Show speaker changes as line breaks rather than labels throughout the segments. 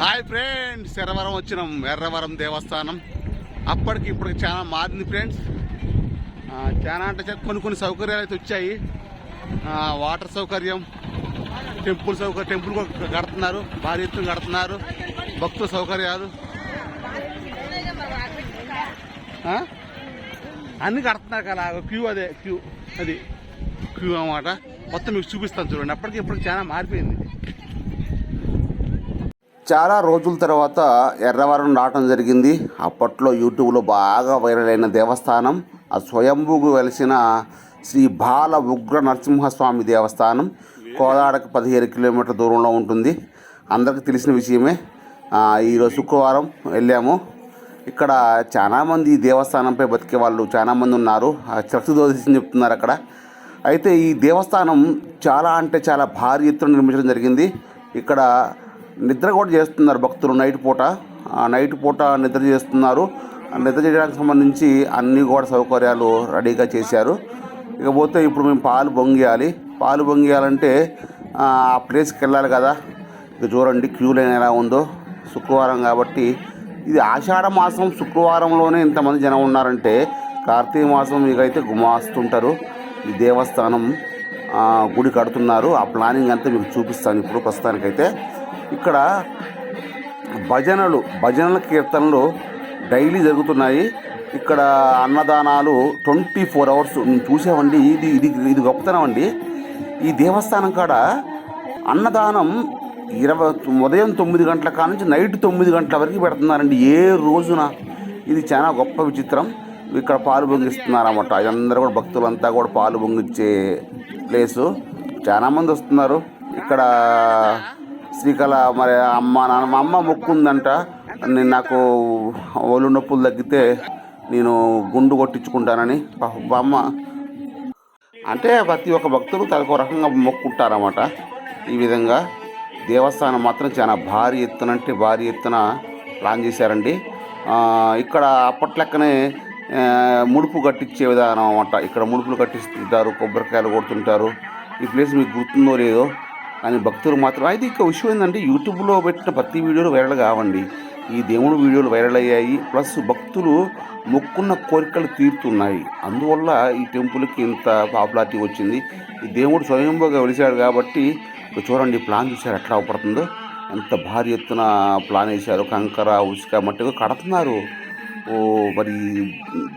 Hi friends Erravaram వచ్చినాం. ఎర్రవరం దేవస్థానం. అప్పటికి ఇప్పటికి చాలా మారింది ఫ్రెండ్స్. చాలా అంటే కొన్ని కొన్ని సౌకర్యాలు అయితే వచ్చాయి. వాటర్ సౌకర్యం టెంపుల్ సౌకర్యం టెంపుల్ కడుతున్నారు. భారీ ఎత్తున కడుతున్నారు. భక్తుల సౌకర్యాలు. అన్నీ అన్ని కడుతున్నారు కదా. క్యూ అదే క్యూ అది క్యూ అన్నమాట. మొత్తం మీకు చూపిస్తాను చూడండి. అప్పటికి ఇప్పటికి చాలా మారిపోయింది. చాలా రోజుల తర్వాత ఎర్రవరం రావడం జరిగింది. అప్పట్లో యూట్యూబ్లో బాగా వైరల్ అయిన దేవస్థానం ఆ స్వయంభూకు వెలిసిన శ్రీ బాల ఉగ్ర నరసింహస్వామి దేవస్థానం కోదాడకు పదిహేను కిలోమీటర్ల దూరంలో ఉంటుంది. అందరికీ తెలిసిన విషయమే. ఈరోజు శుక్రవారం వెళ్ళాము. ఇక్కడ చాలామంది దేవస్థానంపై బతికే వాళ్ళు చాలామంది ఉన్నారు. చర్చ దోషం చెప్తున్నారు అక్కడ. అయితే ఈ దేవస్థానం చాలా అంటే చాలా భారీ ఎత్తున నిర్మించడం జరిగింది. ఇక్కడ నిద్ర కూడా చేస్తున్నారు భక్తులు నైట్ పూట. నైట్ పూట నిద్ర చేస్తున్నారు. ఆ నిద్ర చేయడానికి సంబంధించి అన్ని కూడా సౌకర్యాలు రెడీగా చేశారు. ఇకపోతే ఇప్పుడు మేము పాలు బొంగియాలి పాలు బొంగియాలంటే ఆ ప్లేస్కి వెళ్ళాలి కదా. ఇక చూడండి క్యూ లైన్ ఎలా ఉందో. శుక్రవారం కాబట్టి ఇది ఆషాఢ మాసం శుక్రవారంలోనే ఇంతమంది జనం ఉన్నారంటే కార్తీక మాసం మీకైతే గుమాస్తుంటారు. ఈ దేవస్థానం గుడి కడుతున్నారు. ఆ ప్లానింగ్ అంతా మీకు చూపిస్తాను ఇప్పుడు ప్రస్తుతానికైతే. ఇక్కడ భజనలు భజనల కీర్తనలు డైలీ జరుగుతున్నాయి. ఇక్కడ అన్నదానాలు ట్వంటీ ఫోర్ అవర్స్. మేము చూసామండి ఇది ఇది ఇది గొప్పతనం అండి. ఈ దేవస్థానం కాడ అన్నదానం ఇరవై ఉదయం తొమ్మిది గంటల కాడ నుంచి నైట్ తొమ్మిది గంటల వరకు పెడుతున్నారండి. ఏ రోజున? ఇది చాలా గొప్ప విచిత్రం. ఇక్కడ పాలు పొంగిస్తున్నారన్నమాట. అందరూ కూడా భక్తులంతా కూడా పాలు పొంగిచ్చే ప్లేసు. చాలామంది వస్తున్నారు. ఇక్కడ శ్రీకళ మరి అమ్మ నాన్న మా అమ్మ మొక్కుందంట. నేను నాకు ఒళ్ళు నొప్పులు తగ్గితే నేను గుండు కొట్టించుకుంటానని. అమ్మ. అంటే ప్రతి ఒక్క భక్తులు తనకు రకంగా మొక్కుంటారన్నమాట. ఈ విధంగా దేవస్థానం మాత్రం చాలా భారీ ఎత్తున అంటే భారీ ఎత్తున ప్లాన్ చేశారండి. ఇక్కడ అప్పట్లెక్కనే ముడుపు కట్టించే విధానం అనమాట ఇక్కడ ముడుపులు కట్టిస్తుంటారు కొబ్బరికాయలు కొడుతుంటారు. ఈ ప్లేస్ మీకు గుర్తుందో లేదో కానీ భక్తులు మాత్రం అయితే ఇక విషయం ఏంటంటే యూట్యూబ్లో పెట్టిన ప్రతి వీడియోలు వైరల్ కావండి. ఈ దేవుడు వీడియోలు వైరల్ అయ్యాయి. ప్లస్ భక్తులు మొక్కున్న కోరికలు తీరుతున్నాయి. అందువల్ల ఈ టెంపుల్కి ఇంత పాపులారిటీ వచ్చింది. ఈ దేవుడు స్వయంభూగా వెలిశాడు కాబట్టి చూడండి ప్లాన్ చూసారు ఎట్లా అవపడుతుందో. ఎంత భారీ ఎత్తున ప్లాన్ వేశారు. కంకర ఉసుక మట్టిగా కడుతున్నారు. ఓ మరి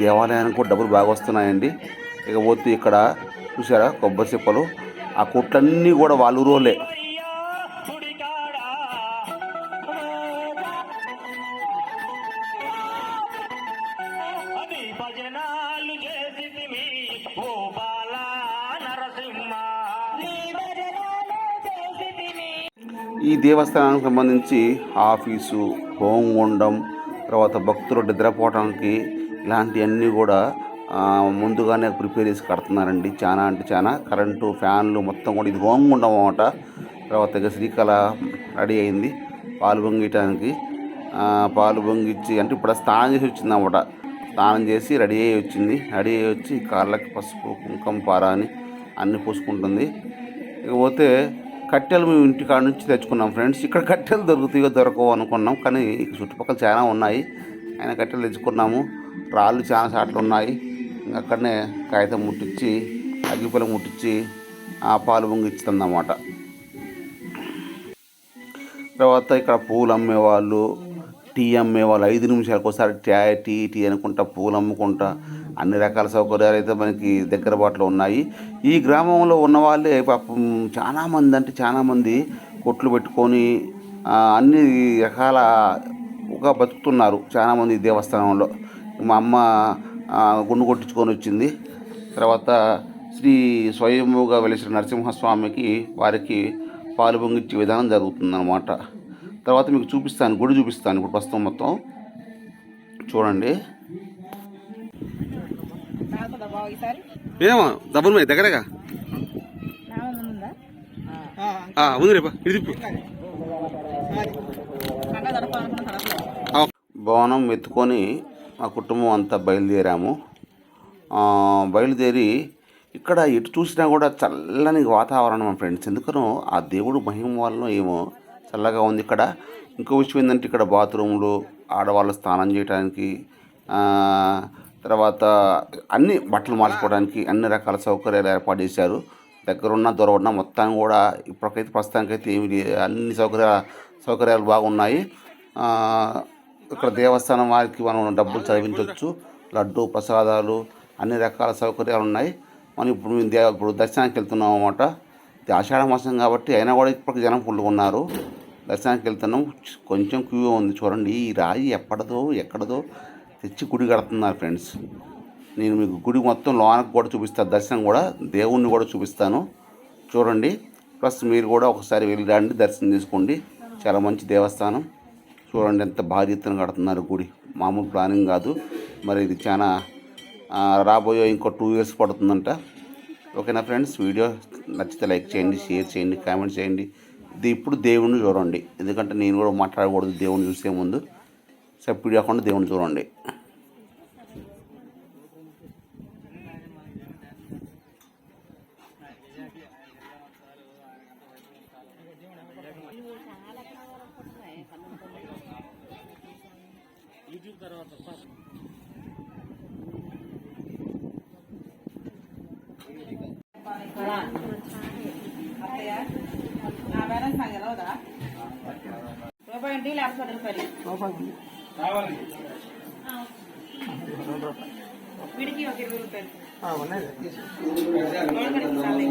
దేవాలయానికి కూడా డబ్బులు బాగా వస్తున్నాయండి. ఇకపోతే ఇక్కడ చూసారా కొబ్బరి చెప్పలు? ఆ కొట్లన్నీ కూడా వాళ్ళ
చేసితిమి
ఈ దేవస్థానానికి సంబంధించి ఆఫీసు హోంగుండం తర్వాత భక్తులు నిద్రపోవడానికి ఇలాంటివన్నీ కూడా ముందుగానే ప్రిపేర్ చేసి కడుతున్నారండి. చాలా అంటే చాలా కరెంటు ఫ్యాన్లు మొత్తం కూడా ఇది హోంగా అన్నమాట. తర్వాత ఇక శ్రీకళ రెడీ అయింది. పాలు పొంగియటానికి. పాలు పొంగిచ్చి అంటే ఇప్పుడు స్నానం చేసి వచ్చింది అన్నమాట. స్నానం చేసి రెడీ అయ్యి వచ్చింది. రెడీ అయ్యి వచ్చి కాళ్ళకి పసుపు కుంకుమ పార అని అన్నీ పూసుకుంటుంది. ఇకపోతే కట్టెలు మేము ఇంటికాడ నుంచి తెచ్చుకున్నాం ఫ్రెండ్స్. ఇక్కడ కట్టెలు దొరుకుతాయో దొరకవు అనుకున్నాం. కానీ చుట్టుపక్కల చాలా ఉన్నాయి. ఆయన కట్టెలు తెచ్చుకున్నాము. రాళ్ళు చాలా చాట్లు ఉన్నాయి. అక్కడనే కాగితం ముట్టించి అగ్గిపొలం ముట్టించి ఆ పాలు పొంగిస్తుందన్నమాట తర్వాత ఇక్కడ పూలు అమ్మేవాళ్ళు టీ అమ్మేవాళ్ళు. ఐదు నిమిషాలకు ఒకసారి చాయ్ టీ టీ అనుకుంటా పూలు అమ్ముకుంటా అన్ని రకాల సౌకర్యాలు అయితే మనకి దగ్గర బాటులో ఉన్నాయి. ఈ గ్రామంలో ఉన్న వాళ్ళే పాపం చాలామంది అంటే చాలామంది కొట్లు పెట్టుకొని అన్ని రకాల ఒక బతుకుతున్నారు చాలామంది దేవస్థానంలో. మా అమ్మ గుండు కొట్టించుకొని వచ్చింది. తర్వాత శ్రీ స్వయంభూగా వెలిసిన నరసింహస్వామికి వారికి పాలు పొంగిచ్చే విధానం జరుగుతుందన్నమాట. తర్వాత మీకు చూపిస్తాను గుడి చూపిస్తాను ఇప్పుడు ప్రస్తుతం మొత్తం. చూడండి. ఏమో డబ్బులు మీ దగ్గరగా?
ఉందా
రేపా ఇది భవనం ఎత్తుకొని మా కుటుంబం అంతా బయలుదేరాము. బయలుదేరి ఇక్కడ ఎటు చూసినా కూడా చల్లని వాతావరణం మా ఫ్రెండ్స్. ఎందుకనో ఆ దేవుడు మహిమ వల్ల ఏమో చల్లగా ఉంది ఇక్కడ. ఇంకో విషయం ఏంటంటే ఇక్కడ బాత్రూమ్లు ఆడవాళ్ళు స్నానం చేయడానికి తర్వాత అన్ని బట్టలు మార్చుకోవడానికి అన్ని రకాల సౌకర్యాలు ఏర్పాటు చేశారు. దగ్గరున్న దూరం ఉన్న మొత్తం కూడా ఇప్పటికైతే ప్రస్తుతానికైతే ఏమి అన్ని సౌకర్య సౌకర్యాలు బాగున్నాయి. ఇక్కడ దేవస్థానం వారికి మనం డబ్బులు చదివించవచ్చు లడ్డు ప్రసాదాలు అన్ని రకాల సౌకర్యాలు ఉన్నాయి. మనం ఇప్పుడు మేము దే ఇప్పుడు దర్శనానికి వెళ్తున్నాం అన్నమాట. ఇది ఆషాఢ మాసం కాబట్టి అయినా కూడా ఇప్పటికి జనం ఫుల్గా ఉన్నారు. దర్శనానికి వెళ్తున్నాం. కొంచెం క్యూ ఉంది. చూడండి ఈ రాయి ఎప్పటిదో ఎక్కడదో తెచ్చి గుడి కడుతున్నారు ఫ్రెండ్స్. నేను మీకు గుడి మొత్తం లోనకు కూడా చూపిస్తాను దర్శనం కూడా దేవుణ్ణి కూడా చూపిస్తాను. చూడండి. ప్లస్ మీరు కూడా ఒకసారి వెళ్ళి రండి దర్శనం చేసుకోండి చాలా మంచి దేవస్థానం. చూడండి ఎంత భారీ ఎత్తున కడుతున్నారు గుడి. మామూలు ప్లానింగ్ కాదు. మరి ఇది చాలా రాబోయే ఇంకో టూ ఇయర్స్ పడుతుందంట. ఓకేనా ఫ్రెండ్స్? వీడియో నచ్చితే లైక్ చేయండి షేర్ చేయండి కామెంట్ చేయండి. ఇది ఇప్పుడు దేవుణ్ణి చూడండి. ఎందుకంటే నేను కూడా మాట్లాడకూడదు దేవుణ్ణి చూసే ముందు. సప్పుడు కాకుండా దేవుణ్ణి చూడండి.
అత్తయ్య నా బ్యాలెన్స్ నాకు తెలవదా రూపాయి ఉంటే లేకపోతే రూపాయలు వీడికి ఒక ఇరవై రూపాయలు లోన్కి ఇస్తాను.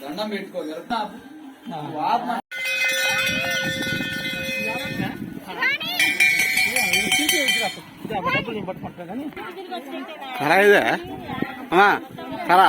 దండం పెట్టుకో ఆత్మ
కరా ఇదే? అమ్మా కరా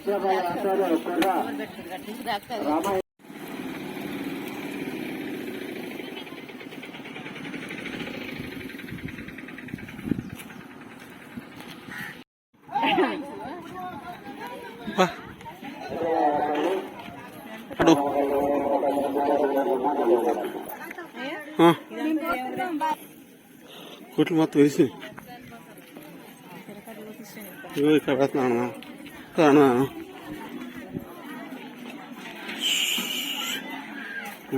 ఎందుకు కరా అడు కుట్లు మొత్తం వేసి ఇగో ఇక్కడ పెడుతున్నాను పక్కన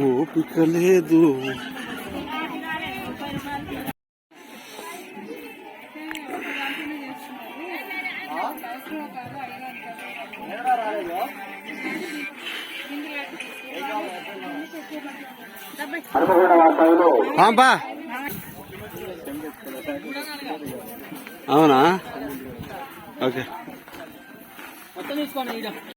ఓపిక లేదు. బా అవునా? ఓకే. తీసుకోండి